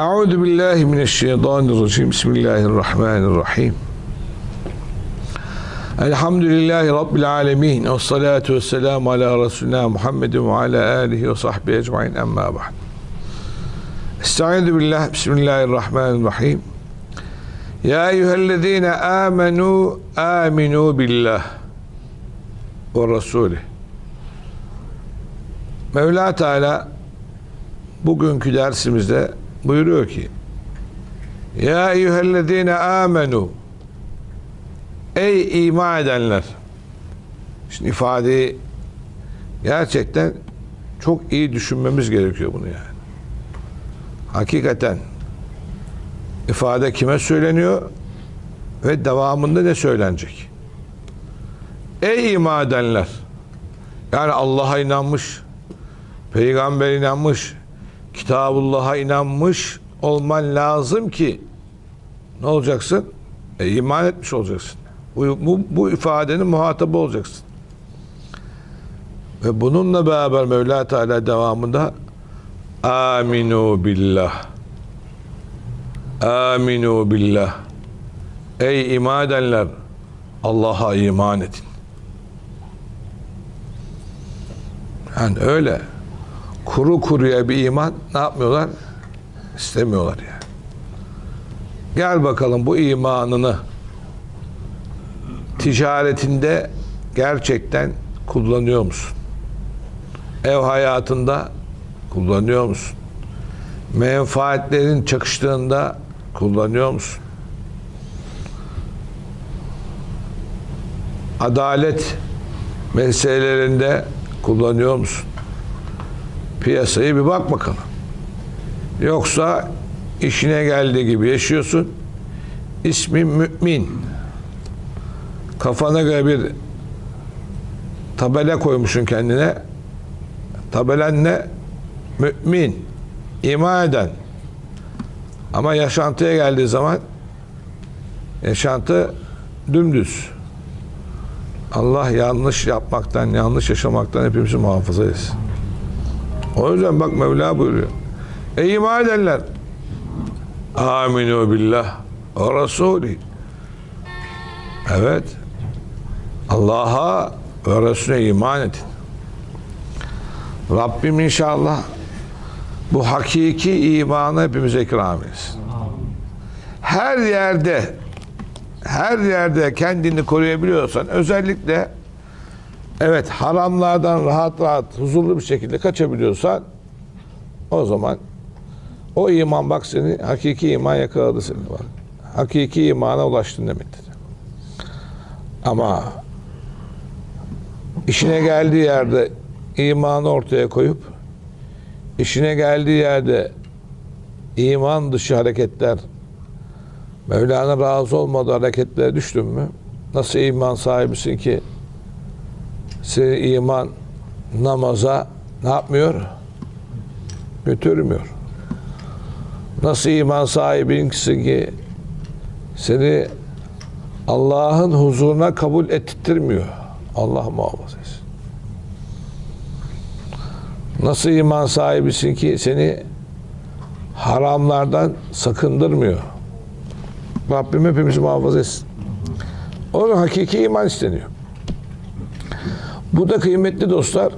Euzu billahi mineşşeytanirracim. Bismillahirrahmanirrahim. Elhamdülillahi Rabbil alemin. Ve salatu ve selamu ala Resulina Muhammedin ve ala alihi ve sahbihi ecmain. Emma ba'd. Estaizu billah. Bismillahirrahmanirrahim. Ya eyyühellezine amenu aminu billah ve Resulih. Mevla Teala bugünkü dersimizde buyuruyor ki Ya eyyühellezine amenu Ey iman edenler Şimdi ifadeyi gerçekten çok iyi düşünmemiz gerekiyor bunu yani. Hakikaten ifade kime söyleniyor ve devamında ne söylenecek? Ey iman edenler yani Allah'a inanmış peygamber inanmış Kitabullah'a inanmış olman lazım ki ne olacaksın? E, iman etmiş olacaksın. Bu, bu, bu ifadenin muhatabı olacaksın. Ve bununla beraber Mevla Teala devamında Aminu billah Aminu billah Ey iman edenler Allah'a iman edin. Yani öyle kuru kuruya bir iman ne yapmıyorlar? İstemiyorlar yani. Gel bakalım bu imanını ticaretinde gerçekten kullanıyor musun? Ev hayatında kullanıyor musun? Menfaatlerin çakıştığında kullanıyor musun? Adalet meselelerinde kullanıyor musun? Piyasayı bir bak bakalım. Yoksa işine geldiği gibi yaşıyorsun. İsmin mümin. Kafana göre bir tabela koymuşsun kendine. Tabelen ne? Mümin. iman eden. Ama yaşantıya geldiği zaman yaşantı dümdüz. Allah yanlış yapmaktan, yanlış yaşamaktan hepimizi muhafaza etsin. O yüzden bak Mevla buyuruyor. Ey iman edenler aminu billah ve Resulü Evet Allah'a ve Resulüne iman edin. Rabbim inşallah bu hakiki imanı hepimize ikram etsin. Her yerde her yerde kendini koruyabiliyorsan özellikle Evet haramlardan rahat rahat huzurlu bir şekilde kaçabiliyorsan o zaman o iman bak seni hakiki iman yakaladı seni bak. Hakiki imana ulaştın demektir. Ama işine geldiği yerde imanı ortaya koyup işine geldiği yerde iman dışı hareketler Mevlana razı olmadığı hareketlere düştün mü nasıl iman sahibisin ki seni iman namaza ne yapmıyor? Götürmüyor. Nasıl iman sahibinsin ki seni Allah'ın huzuruna kabul ettirmiyor. Allah muhafaza etsin. Nasıl iman sahibisin ki seni haramlardan sakındırmıyor. Rabbim hepimizi muhafaza etsin. Onun hakiki iman isteniyor. Bu da kıymetli dostlar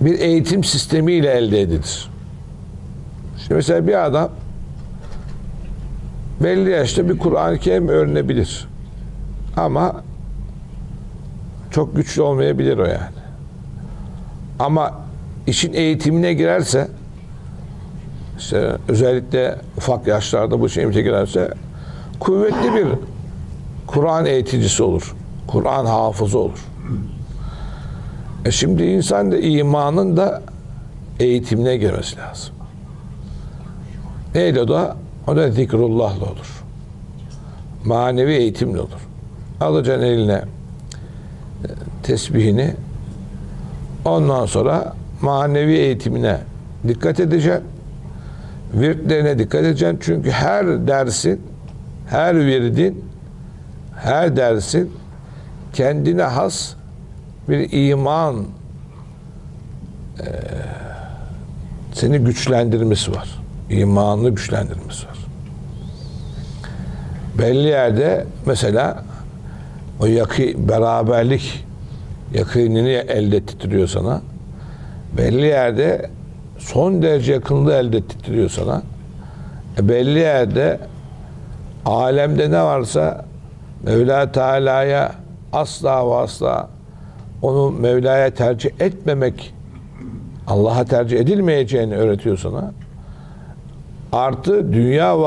bir eğitim sistemiyle elde edilir. Şimdi mesela bir adam belli yaşta bir Kur'an-ı Kerim öğrenebilir. Ama çok güçlü olmayabilir o yani. Ama işin eğitimine girerse işte özellikle ufak yaşlarda bu şeyimize girerse kuvvetli bir Kur'an eğiticisi olur. Kur'an hafızı olur. E şimdi insan da imanın da eğitimine girmesi lazım. Neyle da? O da zikrullahla olur. Manevi eğitimle olur. Alacaksın eline e, tesbihini ondan sonra manevi eğitimine dikkat edeceksin. Virtlerine dikkat edeceksin. Çünkü her dersin, her virdin, her dersin kendine has bir iman e, seni güçlendirmesi var. İmanını güçlendirmesi var. Belli yerde mesela o yakı, beraberlik yakınını elde ettiriyor sana. Belli yerde son derece yakınlığı elde ettiriyor sana. E belli yerde alemde ne varsa Mevla Teala'ya asla ve asla onu Mevla'ya tercih etmemek Allah'a tercih edilmeyeceğini öğretiyor sana. Artı dünya ve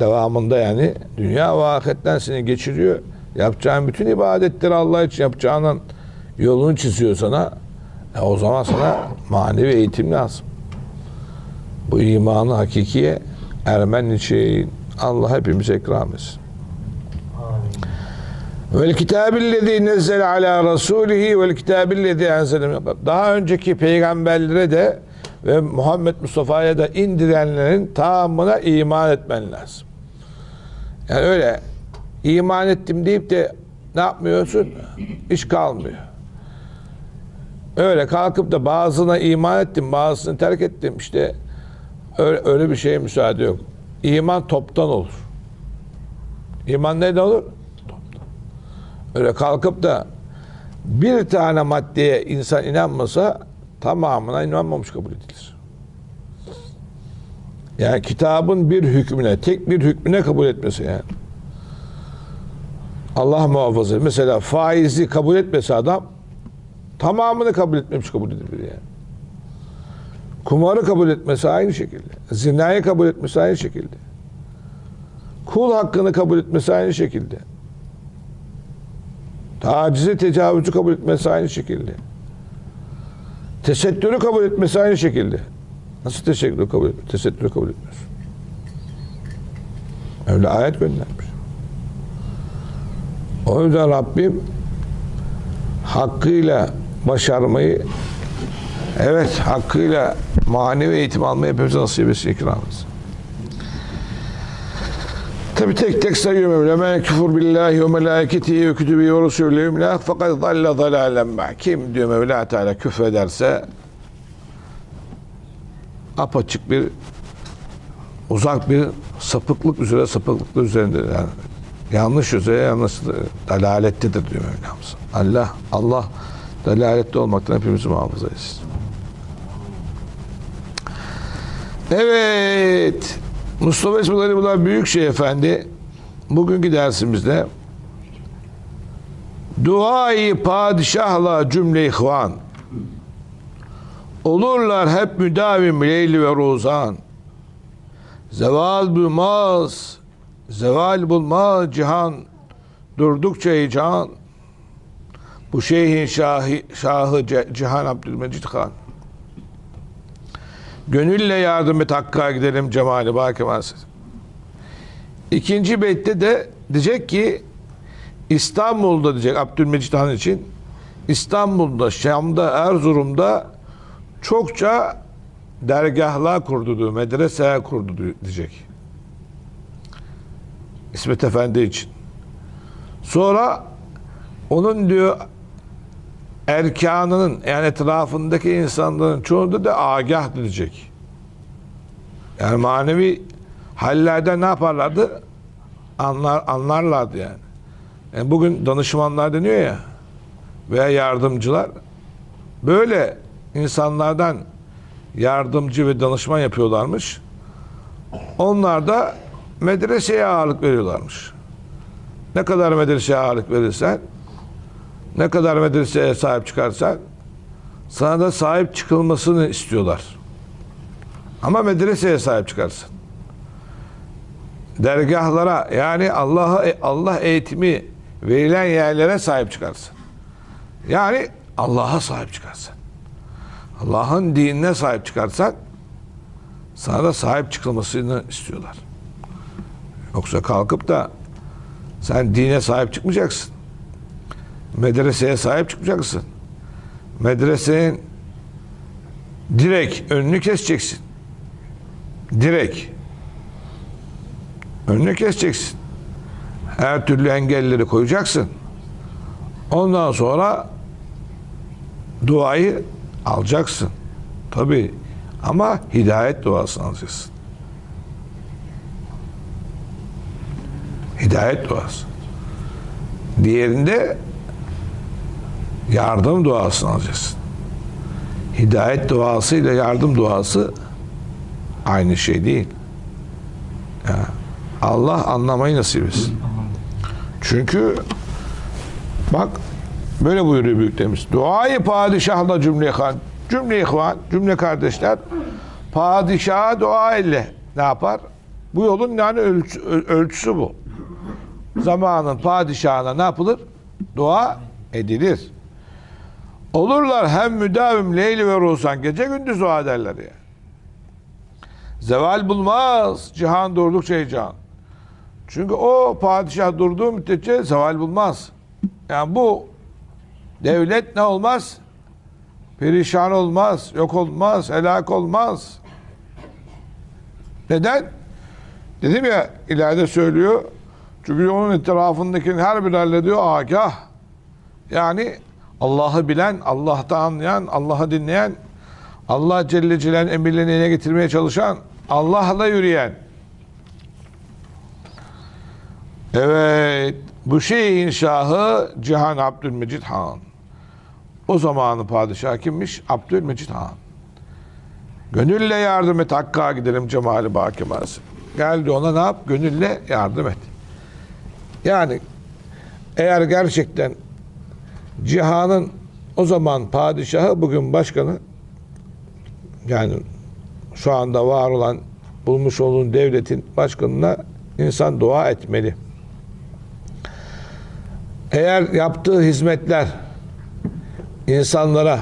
devamında yani dünya ve seni geçiriyor. Yapacağın bütün ibadetleri Allah için yapacağının yolunu çiziyor sana. E o zaman sana manevi eğitim lazım. Bu imanı hakikiye ermen için Allah hepimize ikram etsin. Vel kitabillezî nezzele alâ rasûlihi vel kitabillezî enzele min qabl. Daha önceki peygamberlere de ve Muhammed Mustafa'ya da indirenlerin tamamına iman etmen lazım. Yani öyle iman ettim deyip de ne yapmıyorsun? İş kalmıyor. Öyle kalkıp da bazına iman ettim, bazısını terk ettim. İşte öyle, öyle bir şeye müsaade yok. İman toptan olur. İman neyden olur? Öyle kalkıp da bir tane maddeye insan inanmasa tamamına inanmamış kabul edilir. Yani kitabın bir hükmüne, tek bir hükmüne kabul etmesi yani. Allah muhafaza. Mesela faizi kabul etmese adam tamamını kabul etmemiş kabul edilir yani. Kumarı kabul etmesi aynı şekilde. Zinayı kabul etmesi aynı şekilde. Kul hakkını kabul etmesi aynı şekilde. Tacizi, tecavüzü kabul etmesi aynı şekilde. Tesettürü kabul etmesi aynı şekilde. Nasıl tesettürü kabul etmiyor? Tesettürü kabul etmiyor. Öyle ayet göndermiş. O yüzden Rabbim hakkıyla başarmayı evet hakkıyla manevi eğitim almayı hepimize nasip etsin ikram etsin. Tabi tek tek sayıyor Mevla. Men küfür billahi ve melâiketihi ve kütübü ve rusulü imlâh fakat zalle zalâlen bâ. Kim diyor Mevla Teala küfrederse apaçık bir uzak bir sapıklık üzere sapıklık üzerinde yani yanlış üzere yanlış dalalettedir diyor Mevlamız. Allah Allah dalalette olmaktan hepimizi muhafaza etsin. Evet. Mustafa İsmail Alibullah Büyükşehir Efendi bugünkü dersimizde duayı padişahla cümle ihvan. Olurlar hep müdavim leyli ve rozan zeval bulmaz zeval bulmaz cihan. Durdukça heyecan. Bu şeyhin şahı, şahı Cihan Abdülmecid Han Gönülle yardım et Hakk'a gidelim cemali baki varsın. İkinci beytte de diyecek ki İstanbul'da diyecek Abdülmecid Han için İstanbul'da, Şam'da, Erzurum'da çokça dergahlar kurdu medreseler kurdu diyecek. İsmet Efendi için. Sonra onun diyor erkanının yani etrafındaki insanların çoğunda da agah diyecek. Yani manevi hallerde ne yaparlardı? Anlar, anlarlardı yani. yani. Bugün danışmanlar deniyor ya veya yardımcılar böyle insanlardan yardımcı ve danışman yapıyorlarmış. Onlar da medreseye ağırlık veriyorlarmış. Ne kadar medreseye ağırlık verirsen ne kadar medreseye sahip çıkarsan sana da sahip çıkılmasını istiyorlar. Ama medreseye sahip çıkarsın. Dergahlara yani Allah'a Allah eğitimi verilen yerlere sahip çıkarsın. Yani Allah'a sahip çıkarsın. Allah'ın dinine sahip çıkarsan sana da sahip çıkılmasını istiyorlar. Yoksa kalkıp da sen dine sahip çıkmayacaksın. Medreseye sahip çıkacaksın. Medresenin direkt önünü keseceksin. Direkt. Önünü keseceksin. Her türlü engelleri koyacaksın. Ondan sonra duayı alacaksın. Tabi Ama hidayet duasını alacaksın. Hidayet duası. Diğerinde yardım duasını alacaksın. Hidayet duası ile yardım duası aynı şey değil. Ya, Allah anlamayı nasip etsin. Çünkü bak böyle buyuruyor büyüklerimiz. Duayı padişahla cümle ihvan. Cümle ihvan, cümle kardeşler padişaha dua ile ne yapar? Bu yolun yani ölçü- ölçüsü bu. Zamanın padişahına ne yapılır? Dua edilir. Olurlar hem müdavim leyli ve ruhsan gece gündüz dua ederler ya. Zeval bulmaz cihan durdukça heyecan. Çünkü o padişah durduğu müddetçe zeval bulmaz. Yani bu devlet ne olmaz? Perişan olmaz, yok olmaz, helak olmaz. Neden? Dedim ya ileride söylüyor. Çünkü onun etrafındakinin her bir hallediyor agah. Yani Allah'ı bilen, Allah'ta anlayan, Allah'ı dinleyen, Allah Celle Celal'in emirlerini yerine getirmeye çalışan, Allah'la yürüyen. Evet, bu şey inşahı Cihan Abdülmecid Han. O zamanı padişah kimmiş? Abdülmecid Han. Gönülle yardım et, Hakk'a gidelim cemali baki mazim. Geldi ona ne yap? Gönülle yardım et. Yani eğer gerçekten cihanın o zaman padişahı bugün başkanı yani şu anda var olan bulmuş olduğun devletin başkanına insan dua etmeli. Eğer yaptığı hizmetler insanlara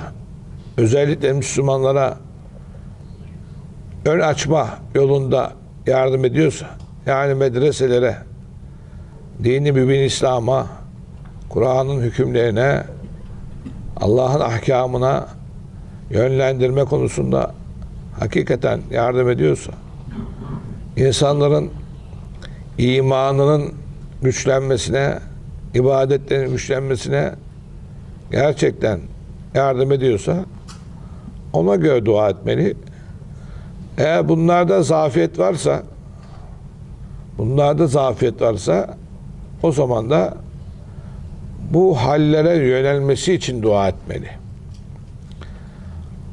özellikle Müslümanlara ön açma yolunda yardım ediyorsa yani medreselere dini mübin İslam'a Kur'an'ın hükümlerine Allah'ın ahkamına yönlendirme konusunda hakikaten yardım ediyorsa insanların imanının güçlenmesine ibadetlerin güçlenmesine gerçekten yardım ediyorsa ona göre dua etmeli. Eğer bunlarda zafiyet varsa bunlarda zafiyet varsa o zaman da bu hallere yönelmesi için dua etmeli.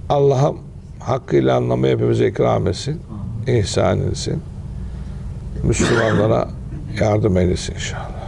Allah'ım hakkıyla anlamayı hepimize ikram etsin, ihsan etsin. Müslümanlara yardım eylesin inşallah.